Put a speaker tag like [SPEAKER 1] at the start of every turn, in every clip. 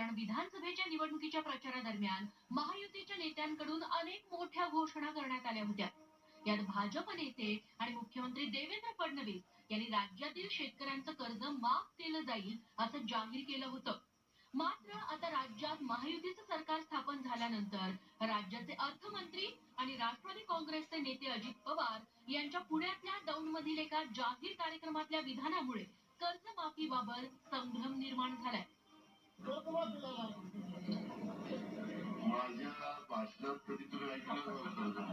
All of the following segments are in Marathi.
[SPEAKER 1] कारण विधानसभेच्या निवडणुकीच्या प्रचारादरम्यान महायुतीच्या नेत्यांकडून अनेक मोठ्या घोषणा करण्यात आल्या होत्या. यात भाजप नेते आणि मुख्यमंत्री देवेंद्र फडणवीस यांनी राज्यातील शेतकऱ्यांचं कर्ज माफ केलं जाईल असं जाहीर केलं होतं. मात्र आता राज्यात महायुतीचं सरकार स्थापन झाल्यानंतर राज्याचे अर्थमंत्री आणि राष्ट्रवादी काँग्रेसचे नेते अजित पवार यांच्या पुण्यातल्या दौंडमधील एका जाहीर कार्यक्रमातल्या विधानामुळे कर्जमाफीबाबत संभ्रम निर्माण झालाय.
[SPEAKER 2] Maziyeler başlar, kötü rengiler oldu.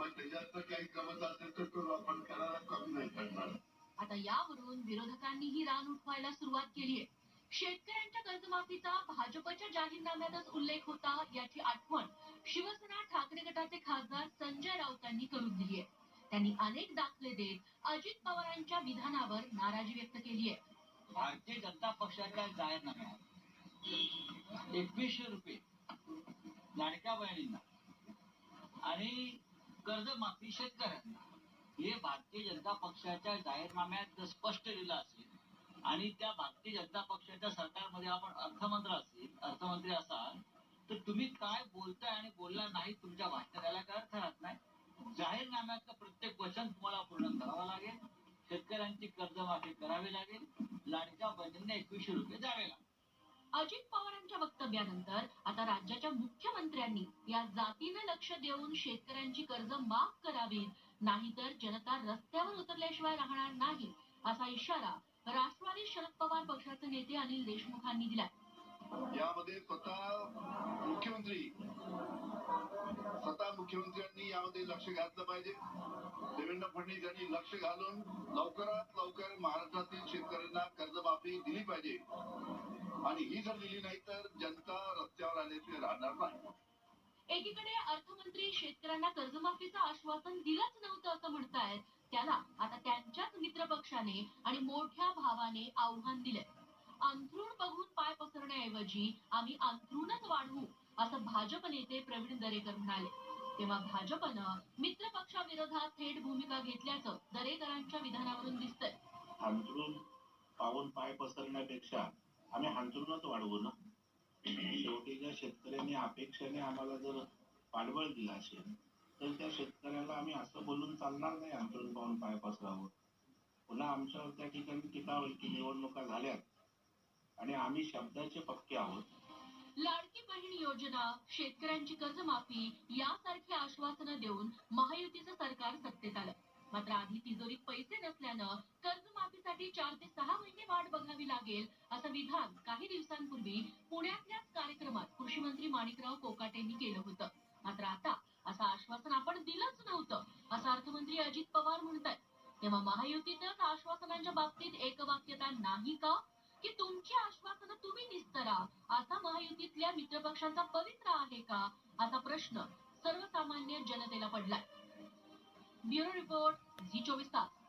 [SPEAKER 2] आणि मग त्याच्यात जर काही जमत असेल तर करू आपण करायला कमी नाही करणार.
[SPEAKER 1] आता यावरून विरोधकांनीही रान उठवायला सुरुवात केलीय शेतकऱ्यांच्या कर्जमाफीचा भाजपच्या जाहीरनाम्यातच उल्लेख होता याची आठवण शिवसेना ठाकरे गटाचे खासदार संजय राऊतांनी करून दिली आहे. त्यांनी अनेक दाखले देत अजित पवारांच्या विधानावर नाराजी व्यक्त केली आहे.
[SPEAKER 3] भारतीय जनता पक्षाच्या जाहीरनाम्यात एकवीसशे रुपये लाडक्या बहिणींना आणि कर्जमाफी शेतकऱ्यांना. हे भारतीय जनता पक्षाच्या जाहीरनाम्यात स्पष्ट लिहिलं असेल आणि त्या भारतीय जनता पक्षाच्या सरकारमध्ये आपण अर्थमंत्री असेल अर्थमंत्री असाल तर तुम्ही काय बोलताय आणि बोलला नाही तुमच्या भाषणाला काय अर्थ राहत नाही? जाहीरनाम्यातलं प्रत्येक वचन तुम्हाला पूर्ण करावं लागेल. शेतकऱ्यांची कर्जमाफी करावी लागेल. लाडक्या बहिणींना एकवीसशे रुपये द्यावे लागेल
[SPEAKER 1] अजित पवारांच्या वक्तव्यानंतर आता राज्याच्या मुख्यमंत्र्यांनी या जातीनं लक्ष देऊन शेतकऱ्यांची कर्ज माफ करावीत. नाहीतर जनता रस्त्यावर उतरल्याशिवाय राहणार नाही असा इशारा राष्ट्रवादी शरद पवार पक्षाचे नेते अनिल देशमुखांनी दिलाय.
[SPEAKER 2] यामध्ये स्वतः मुख्यमंत्री स्वतः मुख्यमंत्र्यांनी यामध्ये लक्ष घातलं पाहिजे. देवेंद्र फडणवीस यांनी लक्ष घालून लवकरात लवकर महाराष्ट्रातील शेतकऱ्यांना कर्जमाफी दिली पाहिजे. आणि ही जर दिली नाही तर जनता रस्त्यावर आल्याशिवाय राहणार नाही.
[SPEAKER 1] एकीकडे अर्थमंत्री शेतकऱ्यांना कर्जमाफीचं आश्वासन दिलंच नव्हतं असं म्हणतायत. त्याला आता त्यांच्याच मित्रपक्षाने आणि मोठ्या भावाने आव्हान दिलंय. अंथरूण बघून पाय पसरण्याऐवजी आम्ही अंथरूणच वाढवू असं भाजप नेते प्रवीण दरेकर म्हणाले. तेव्हा भाजपनं मित्रपक्षाविरोधात थेट भूमिका घेतल्याचं दरेकरांच्या विधानावरून दिसतंय.
[SPEAKER 4] हांतरून पाऊन पाय पसरण्यापेक्षा आम्ही हांतरूनच वाढवू ना? शेवटी ज्या शेतकऱ्यांनी अपेक्षेने आम्हाला जर पाठबळ दिलं असेल तर त्या शेतकऱ्याला आम्ही असं बोलून चालणार नाही अंतरून पाहून पाय पसरावं. पुन्हा आमच्यावर त्या ठिकाणी टीका होईल की निवडणुका झाल्यात आणि आम्ही शब्दाचे पक्के आहोत.
[SPEAKER 1] लाडकी बहीण योजना शेतकऱ्यांची कर्जमाफी यासारखी आश्वासनं देऊन महायुतीचं सत्तेत आलं मात्र आधी तिजोरीत पैसे नसल्यानं कर्जमाफीसाठी चार ते सहा महिने वाट बघावी लागेल असं विधान काही दिवसांपूर्वी पुण्यातल्याच कार्यक्रमात कृषी मंत्री माणिकराव कोकाटेंनी केलं होतं. मात्र आता असं आश्वासन आपण दिलंच नव्हतं असं अर्थमंत्री अजित पवार म्हणतात तेव्हा महायुतीतच आश्वासनांच्या बाबतीत एकवाक्यता नाही का? की तुमची आश्वासनं तुम्ही निस्तरा असा महायुतीतल्या मित्रपक्षांचा पवित्र आहे का? असा प्रश्न सर्वसामान्य जनतेला पडलाय. Bureau Report, Z24 Task.